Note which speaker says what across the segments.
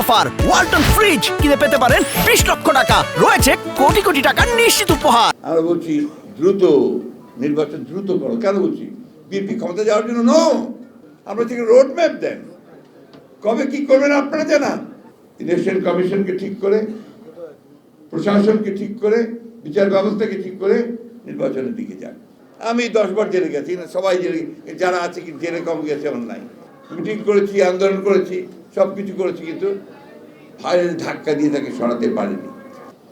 Speaker 1: Offer. Walton fridge কিনে পেতে পারেন বিশ লক্ষ টাকা। রয়েছে কোটি কোটি টাকার নিশ্চিত উপহার।
Speaker 2: আমরা বলছি, দ্রুত, নির্বাচন দ্রুত করো। কেন বলছি? বিএনপি ক্ষমতা যাওয়ার জন্য নো আমরা থেকে রোড ম্যাপ দেন। কবে কি করবেন আপনারা জানান। ইলেকশন কমিশনকে ঠিক করে, প্রশাসনকে ঠিক করে, বিচার ব্যবস্থাকে ঠিক করে নির্বাচনের দিকে যান। আমি দশবার জেলে গেছি না সবাই জেলে যারা আছে কি জেলে কম গেছে এমন নাই মিটিং করেছি, আন্দোলন করেছি। সব কিছু করেছে, কিন্তু ফাইলের ধাক্কা দিয়ে তাকে সরাতে পারেনি।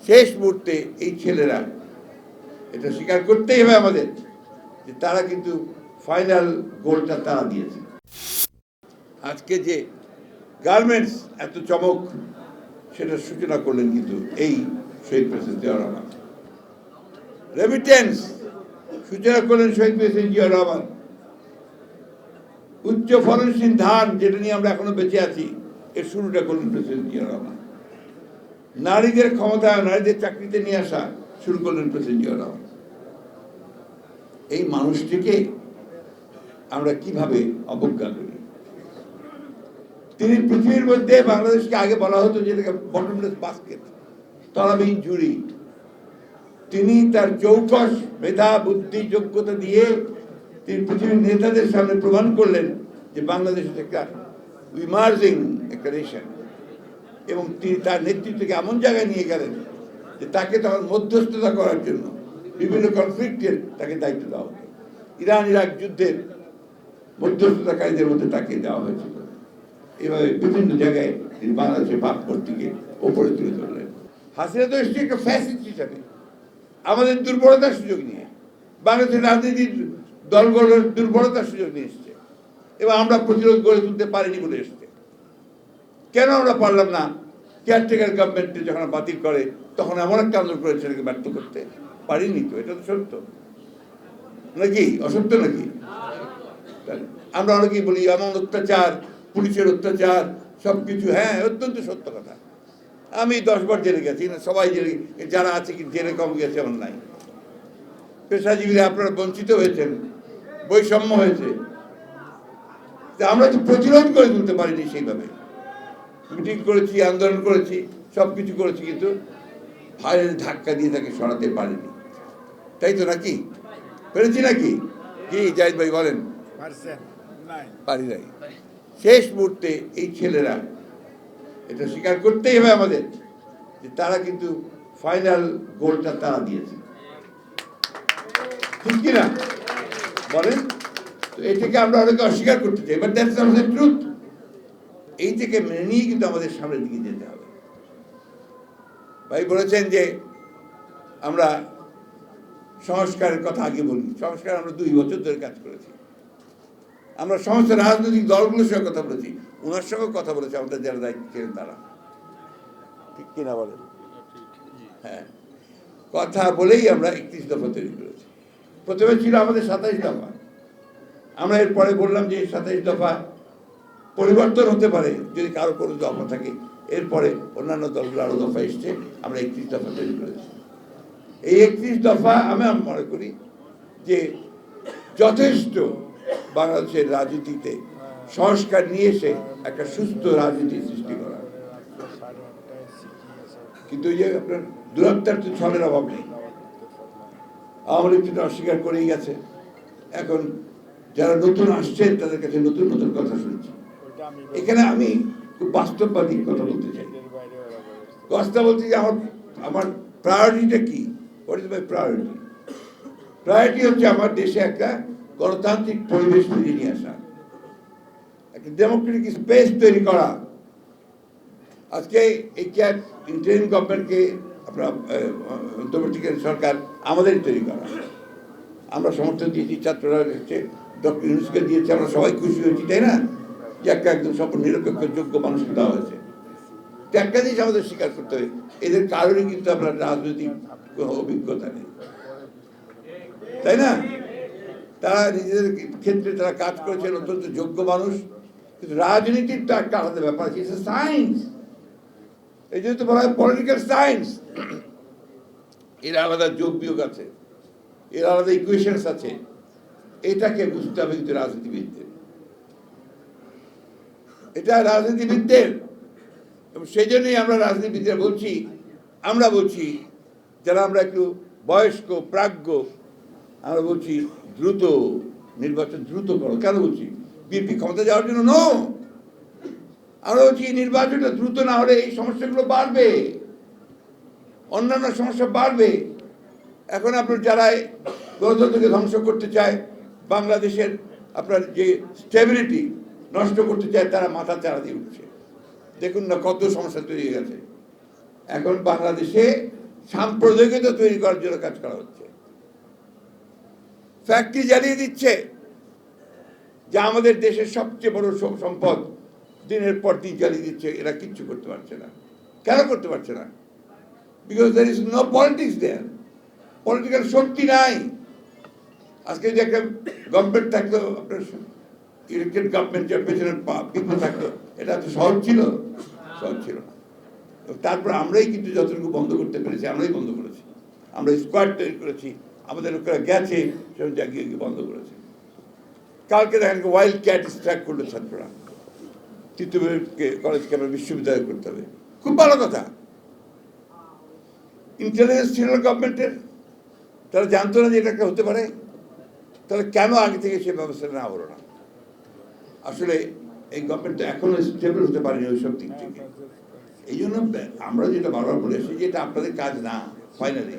Speaker 2: শেষ মুহূর্তে এই ছেলেরা এটা স্বীকার করতেই হবে আমাদের যে তারা কিন্তু ফাইনাল গোলটা তারা দিয়েছে। আজকে যে গার্মেন্টস এত চমক, সেটা সূচনা করলেন কিন্তু এই শহীদ প্রেসিডেন্ট জিয়া রহমান। রেমিটেন্স সূচনা করলেন শহীদ প্রেসিডেন্ট জিয়া রহমান। উচ্চ ফলনশীল ধান যেটা নিয়ে আমরা এখনও বেঁচে আছি, এর শুরুটা করলেন প্রেসিডেন্ট জিয়া রহমান। নারীদের ক্ষমতা, নারীদের চাকরিতে নিয়ে আসা, শুরু করলেন প্রেসিডেন্ট জিয়া রহমান। এই মানুষটিকে আমরা কীভাবে অবজ্ঞা করি? তিনি পৃথিবীর মধ্যে বাংলাদেশকে আগে বলা হতো যেটাকে বটমলেস বাস্কেট তলাবিহীন ঝুড়ি। তিনি তার চৌকস মেধা, বুদ্ধি, যোগ্যতা দিয়ে তিনি পৃথিবীর নেতাদের সামনে প্রমাণ করলেন যে বাংলাদেশ একটা ইমার্জিং একটা নেশন এবং তিনি তার নেতৃত্বকে এমন জায়গায় নিয়ে গেলেন যে তাকে তখন মধ্যস্থতা করার জন্য বিভিন্ন কনফ্লিক্টের তাকে দায়িত্ব দেওয়া হতো। ইরান, ইরাক যুদ্ধের মধ্যস্থতাকারীদের মধ্যে তাকে দেওয়া হয়েছিল। এভাবে বিভিন্ন জায়গায় তিনি বাংলাদেশের ভাবমূর্তিকে ওপরে তুলে ধরলেন। হাসিনা তো এসছে একটা ফ্যাসিস্ট হিসাবে। আমাদের দুর্বলতার সুযোগ নিয়ে। বাংলাদেশের রাজনীতির দলগুলোর দুর্বলতার সুযোগ নিয়ে এসছে। এবং আমরা প্রতিরোধ গড়ে তুলতে পারিনি বলে এসছে। কেন আমরা পারলাম না? কেয়ারটেকার গভর্নমেন্টে যখন বাতিল করে, তখন এমন একটা আন্দোলন করে সেটাকে ব্যর্থ করতে। পারিনি তো, এটা তো সত্য। নাকি? অসত্য নাকি? আমরা অনেকেই বলি, এমন অত্যাচার, পুলিশের অত্যাচার সব কিছু হ্যাঁ অত্যন্ত সত্য কথা। আমি দশবার জেলে গেছি, না সবাই জেলে, যারা আছে কি জেলে কম গেছে, এমন নাই। পেশাজীবীরা আপনারা বঞ্চিত হয়েছেন। বৈষম্য হয়েছে। আমরা তো প্রতিরোধ করে তুলতে পারিনি সেইভাবে। মিটিং করেছি আন্দোলন করেছি সব কিছু করেছি কিন্তু ফাইলের ধাক্কা দিয়ে তাকে সরাতে পারিনি। তাই তো নাকি? পেরেছি নাকি? কি জাহিদ ভাই বলেন। পারি নাই। শেষ মুহূর্তে এই ছেলেরা এটা স্বীকার করতেই হবে আমাদের যে তারা কিন্তু ফাইনাল গোলটা তারা দিয়েছে। ঠিক কিনা? বলেন তো এটাকে আমরা অনেকে অস্বীকার করতে চাই বাট দ্যাটস আমাদের ট্রুথ এই থেকে মেনে নিয়ে কিন্তু আমাদের সামনের দিকে যেতে হবে। ভাই বলেছেন যে আমরা সংস্কারের কথা আগে বলি সংস্কার আমরা দুই বছর ধরে কাজ করেছি। আমরা সমস্ত রাজনৈতিক দলগুলোর সঙ্গে কথা বলেছি ওনার সঙ্গে কথা বলেছি আমাদের যারা দায়িত্ব ছিলেন তারা। ঠিক কিনা বলেন? হ্যাঁ। কথা বলেই আমরা একত্রিশ দফা তৈরি করেছি। প্রথমে ছিল আমাদের সাতাইশ দফা। আমরা এরপরে বললাম যে সাতাইশ দফা পরিবর্তন হতে পারে যদি কারও কোনো দফা থাকে। এরপরে অন্যান্য দলগুলো আরও দফা এসছে, আমরা একত্রিশ দফা তৈরি করেছি। এই একত্রিশ দফা আমি মনে করি যে যথেষ্ট বাংলাদেশের রাজনীতিতে সংস্কার নিয়ে এসে একটা সুস্থ রাজনীতি সৃষ্টি করা। কিন্তু ওই যে আপনার দূরত্বের তো ছলের অভাব নেই। আওয়ামী লীগ তো অস্বীকার করেই গেছে। এখন যারা নতুন আসছেন তাদের কাছে নতুন নতুন কথা শুনছি। এখানে আমি খুব বাস্তববাদী কথা বলতে চাই।
Speaker 3: বলেছে।
Speaker 2: কথা বলতে যে আমার আমার প্রায়োরিটিটা কি? What is my priority priority হচ্ছে আমার দেশে একটা গণতান্ত্রিক পরিবেশ ফিরিয়ে নিয়ে আসা। একটা ডেমোক্রেটিক স্পেস তৈরি করা। আজকে এই ক্যাট ইন্টারিম গভর্নমেন্টকে আপনার অন্তর্বর্তীকালীন সরকার আমাদেরই তৈরি করা। আমরা সমর্থন দিয়েছি, ছাত্ররা হচ্ছে ডক্টর ইউনুসকে দিয়েছে, আমরা সবাই খুশি হয়েছি, তাই না? যে একটা একদম সম্পূর্ণ নিরপেক্ষ, যোগ্য মানুষকে দেওয়া হয়েছে। একটা জিনিস আমাদের স্বীকার করতে হবে, এদের কারণে কিন্তু আপনার রাজনৈতিক অভিজ্ঞতা নেই। তাই না? তারা নিজেদের ক্ষেত্রে তারা কাজ করেছেন, অত্যন্ত যোগ্য মানুষ। কিন্তু রাজনীতির তো একটা আলাদা ব্যাপার আছে সায়েন্স এই জন্য তো বলা হয় পলিটিক্যাল সায়েন্স এর আলাদা যোগ বিয়োগ আছে। এর আলাদা ইকুয়েশনস আছে। এটাকে বুঝতে হবে কিন্তু রাজনীতিবিদদের। এটা রাজনীতিবিদদের। এবং সেই জন্যই আমরা রাজনীতিবিদরা বলছি, আমরা বলছি, যারা আমরা একটু বয়স্ক, প্রাজ্ঞ, আমরা বলছি দ্রুত, নির্বাচন দ্রুত করো। কেন বলছি? বিএনপি ক্ষমতা যাওয়ার জন্য নো আমরা বলছি নির্বাচনটা দ্রুত না হলে এই সমস্যাগুলো বাড়বে? অন্যান্য সমস্যা বাড়বে। এখন আপনার যারা গণতন্ত্রকে ধ্বংস করতে চায়, বাংলাদেশের আপনার যে স্টেবিলিটি নষ্ট করতে চায়, তারা মাথা চারা দিয়ে উঠছে। দেখুন না কত সমস্যা তৈরি হয়ে গেছে। এখন বাংলাদেশে সাম্প্রদায়িকতা তৈরি করার জন্য কাজ করা হচ্ছে। ফ্যাক্টরি জ্বালিয়ে দিচ্ছে। যা আমাদের দেশের সবচেয়ে বড় সম্পদ। দিনের পর দিন জ্বালিয়ে দিচ্ছে, এরা কিচ্ছু করতে পারছে না। কেন করতে পারছে না? Because there is no politics there political শক্তি নাই। আজকে যে একটা গভর্নমেন্ট থাকতো, আপনার ইলেকটেড গভর্নমেন্টের পেছনে পিছনে থাকতো, এটা তো সহজ ছিল। সহজ ছিল না। তারপর আমরাই কিন্তু যতটুকু বন্ধ করতে পেরেছি, আমরাই বন্ধ করেছি। আমরা স্কোয়াড তৈরি করেছি, আমাদের লোকেরা গেছে সেরকম জায়গায় গিয়ে বন্ধ করেছে। কালকে দেখেন ওয়াইল্ড ক্যাট স্ট্রাইক করল ছাত্ররা। তিতুমিরকে কলেজকে আমরা বিশ্ববিদ্যালয় করতে হবে। খুব ভালো কথা। ইন্টেলিজেন্স ছিল গভর্নমেন্টের তারা জানতো না যে এটা হতে পারে। তাহলে কেন আগে থেকে সে ব্যবস্থা না হলো না? আসলে এই গভর্নমেন্ট এখনও স্টেবল হতে পারেনি ওই সব দিক থেকে। এই জন্য আমরা যেটা বারবার বলে আসছি যে এটা আপনাদের কাজ না ফাইনালি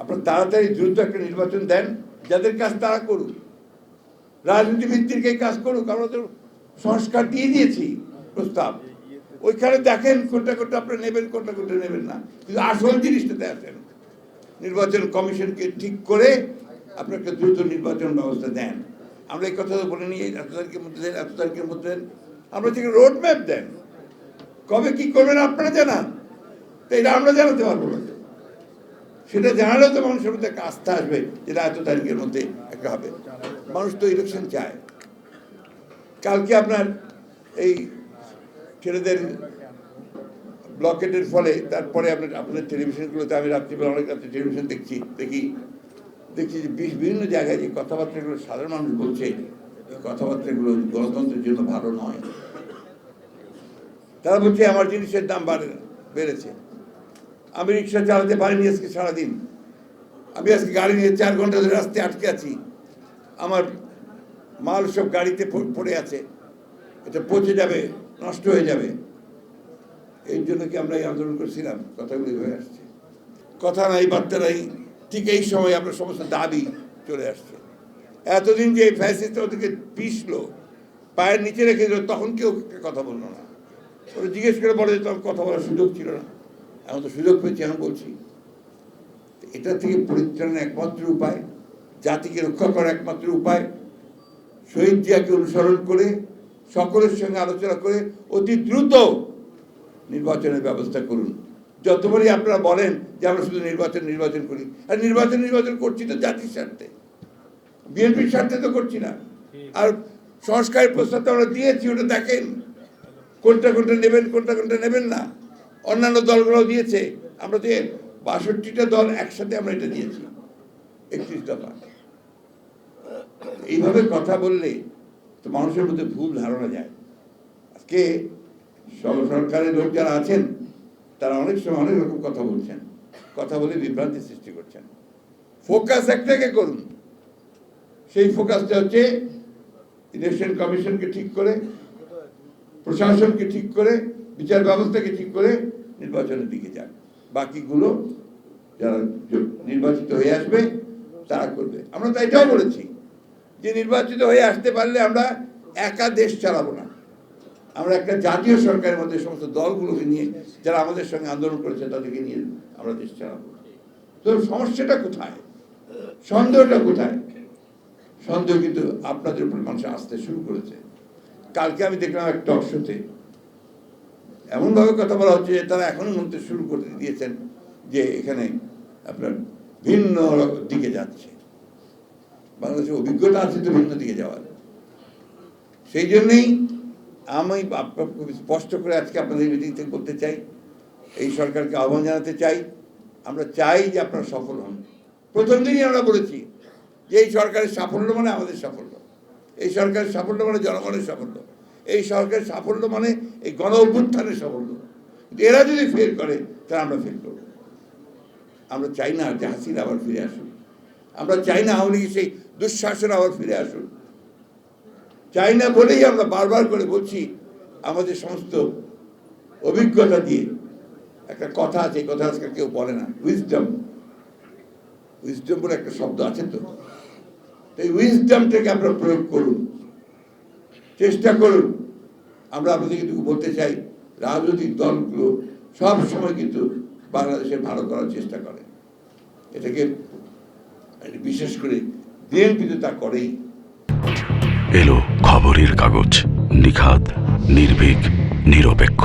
Speaker 2: আপনার তাড়াতাড়ি দ্রুত একটা নির্বাচন দেন যাদের কাজ তারা করুক। রাজনীতিবিদদেরকে কাজ করুক আমরা তো সংস্কার দিয়ে দিয়েছি প্রস্তাব। ওইখানে দেখেন কোনটা কোনটা আপনি নেবেন, কোনটা কোনটা নেবেন না। কিন্তু আসল জিনিসটাতে আসেন। নির্বাচন কমিশনকে ঠিক করে আপনি একটা দ্রুত নির্বাচন ব্যবস্থা দেন। আমরা এই কথা বলে নিই, এত তারিখের মধ্যে দেন, এত তারিখের মধ্যে দেন। আমরা থেকে রোড ম্যাপ দেন, কবে কি করবেন আপনারা জানান। তো এটা আমরা জানাতে পারব না। সেটা জানালেও তো মানুষের মধ্যে একটা আস্থা আসবে যেটা এত তারিখের মধ্যে একটা হবে। মানুষ তো ইলেকশন চায়। কালকে আপনার এই ছেলেদের ব্লকেটের ফলে তারপরে আপনার আপনার টেলিভিশনগুলোতে আমি রাত্রিবেলা অনেক রাত্রে টেলিভিশন দেখছি, দেখি, দেখছি যে বিভিন্ন জায়গায় যে কথাবার্তাগুলো সাধারণ মানুষ বলছে, এই কথাবার্তাগুলো গণতন্ত্রের জন্য ভালো নয়। তারা বলছে আমার জিনিসের দাম বাড়ে, বেড়েছে। আমি রিক্সা চালাতে পারিনি আজকে সারাদিন। আমি আজকে গাড়ি নিয়ে চার ঘণ্টা ধরে রাস্তায় আটকে আছি। আমার মাল সব গাড়িতে পড়ে আছে। এটা পচে যাবে, নষ্ট হয়ে যাবে। এই জন্য কি আমরা এই আন্দোলন করছিলাম? কথাগুলি হয়ে আসছে। কথা নাই, বার্তা নাই, ঠিক এই সময় আপনার সমস্ত দাবি চলে আসছে। এতদিন যে এই ফ্যাসিস্ট ওদেরকে পিষলো, পায়ের নিচে রেখে দিল, তখন কেউ কথা বলল না। ওরা জিজ্ঞেস করে বলে তখন কথা বলার সুযোগ ছিল না। এখন তো সুযোগ পেয়েছি আমি বলছি। এটা থেকে পরিত্রাণের একমাত্র উপায়, জাতিকে রক্ষা করার একমাত্র উপায় শহীদ জিয়াকে অনুসরণ করে, সকলের সঙ্গে আলোচনা করে অতি দ্রুত নির্বাচনের ব্যবস্থা করুন। যতবারই আপনারা বলেন যে আমরা শুধু নির্বাচন নির্বাচন করি, আর নির্বাচন নির্বাচন করছি তো জাতির স্বার্থে। বিএনপির স্বার্থে তো করছি না। আর সংস্কারের প্রস্তাব তো আমরা দিয়েছি, ওটা দেখেন। কোনটা কোনটা নেবেন, কোনটা কোনটা নেবেন না। অন্যান্য দলগুলো দিয়েছে। আমরা যে বাষট্টিটা দল একসাথে আমরা এটা দিয়েছি, একত্রিশ দফা। এইভাবে কথা বললে তো মানুষের মধ্যে ভুল ধারণা যায়। আজকে সব- সরকারের লোক যারা আছেন, তারা অনেক সময় অনেক রকম কথা বলছেন। কথা বলে বিভ্রান্তি সৃষ্টি করছেন। ফোকাস একটাকে করুন। সেই ফোকাসটা হচ্ছে ইলেকশন কমিশনকে ঠিক করে, প্রশাসনকে ঠিক করে, বিচার ব্যবস্থাকে ঠিক করে নির্বাচনের দিকে যান। বাকিগুলো যারা নির্বাচিত হয়ে আসবে, তারা করবে। আমরা তো এটাও বলেছি। যে নির্বাচিত হয়ে আসতে পারলে আমরা একা দেশ চালাবো না। আমরা একটা জাতীয় সরকারের মধ্যে সমস্ত দলগুলোকে নিয়ে যারা আমাদের সঙ্গে আন্দোলন করেছে তাদেরকে নিয়ে আমরা দেশ চালাবো। তো সমস্যাটা কোথায়? সন্দেহটা কোথায়? সন্দেহ কিন্তু আপনাদের উপর মানুষ আসতে শুরু করেছে। কালকে আমি দেখলাম একটা অশ্বতে এমনভাবে কথা বলা হচ্ছে যে তারা এখনও মনতে শুরু করে দিয়েছেন যে এখানে আপনার ভিন্ন দিকে যাচ্ছে। বাংলাদেশের অভিজ্ঞতা আছে তো ভিন্ন দিকে যাওয়ার। সেই জন্যই আমি স্পষ্ট করে আজকে আপনাদের মিটিং থেকে বলতে চাই, এই সরকারকে আহ্বান জানাতে চাই, আমরা চাই যে আপনারা সফল হন। প্রথম দিনই আমরা বলেছি যে এই সরকারের সাফল্য মানে আমাদের সাফল্য। এই সরকারের সাফল্য মানে জনগণের সাফল্য। এই সরকারের সাফল্য মানে এই গণ অভ্যুত্থানের সাফল্য। এরা যদি ফেল করে, তাহলে আমরা ফেল করব। আমরা চাই না যে হাসিনা আবার ফিরে আসুন আমরা চাই না আওয়ামী লীগের সেই দুঃশাসন আবার ফিরে আসুন। চাই না বলেই আমরা বারবার করে বলছি, আমাদের সমস্ত অভিজ্ঞতা দিয়ে। একটা কথা আছে, এই কথা আজকাল কেউ বলে না উইজডম উইজডম বলে একটা শব্দ আছে তো? এই উইজডমটাকে আপনারা প্রয়োগ করুন, চেষ্টা করুন। আমরা আপনাদের কিন্তু বলতে চাই, রাজনৈতিক দলগুলো সব সময় কিন্তু বাংলাদেশে ভালো করার চেষ্টা করে। এটাকে বিশেষ করে বিএনপি তো তা করেই।
Speaker 4: এলো খবরের কাগজ নিখাত নির্ভীক নিরপেক্ষ।